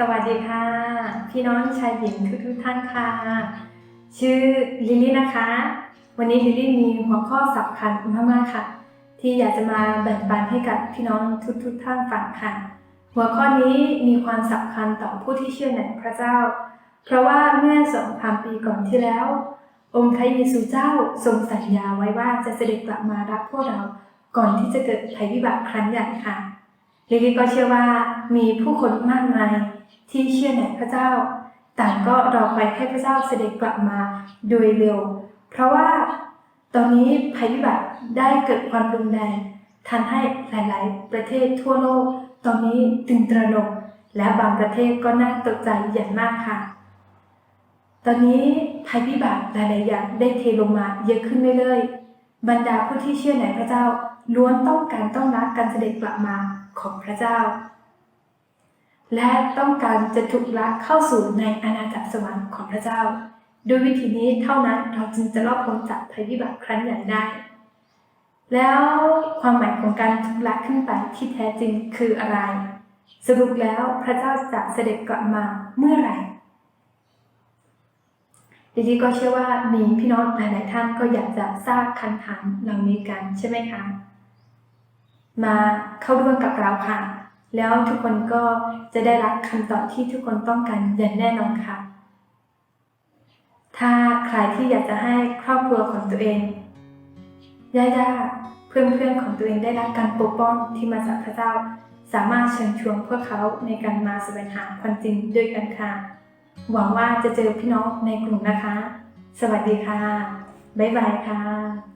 สวัสดีค่ะ พี่น้องชายหญิงทุกทุกท่านค่ะ ชื่อลิลลี่นะคะ วันนี้ลิลลี่มีหัวข้อสำคัญมากๆค่ะ ที่อยากจะมาแบ่งปันให้กับพี่น้องทุกทุกท่านฟังค่ะ หัวข้อนี้มีความสำคัญต่อผู้ที่เชื่อในพระเจ้า เพราะว่าเมื่อสองพันปีก่อนที่แล้ว องค์พระเยซูเจ้าทรงสัญญาไว้ว่าจะเสด็จกลับมารับพวกเราก่อนที่จะเกิดภัยพิบัติครั้งใหญ่ค่ะลิลลี่ก็เชื่อว่ามีผู้คนมากมาย ที่เชื่อในพระเจ้า ต่างก็รอคอยให้พระเจ้าเสด็จกลับมาโดยเร็ว เพราะว่าตอนนี้ภัยพิบัติได้เกิดความรุนแรงทันให้หลาย ๆ ประเทศทั่วโลก ตอนนี้ตึงตระหนก และบางประเทศก็น่าตกใจอย่างมากค่ะ ตอนนี้ภัยพิบัติหลาย ๆ อย่างได้เทลงมาเยอะขึ้นเรื่อยๆบรรดาผู้ที่เชื่อในพระเจ้าล้วนต้องการต้องรักการเสด็จกลับมาของพระเจ้า และต้องการจะถูกละเข้าสู่ในอาณาจักรสวรรค์ของพระเจ้า ด้วยวิธีนี้เท่านั้นเราจึงจะรอดพ้นจากภัยพิบัติครั้งใหญ่ได้ แล้วความหมายของการถูกละขึ้นไปที่แท้จริงคืออะไร สรุปแล้วพระเจ้าจะเสด็จกลับมาเมื่อไหร่ดิฉันก็เชื่อว่ามีพี่น้องหลาย ๆ ท่านก็อยากจะทราบคำถามเหล่านี้กันใช่ไหมคะ มาเข้าร่วมกับเราค่ะ แล้วทุกคนก็จะได้รับคำตอบที่ทุกคนต้องการอย่างแน่นอนค่ะ ถ้าใครที่อยากจะให้ครอบครัวของตัวเองญาติๆเพื่อนของตัวเองได้รับการปกป้องที่มาจากพระเจ้า สามารถเชิญชวนพวกเขาในการมาแสวงหาความจริงด้วยกันค่ะ หวังว่าจะเจอพี่น้องในกลุ่มนะคะ สวัสดีค่ะ บ๊ายบายค่ะ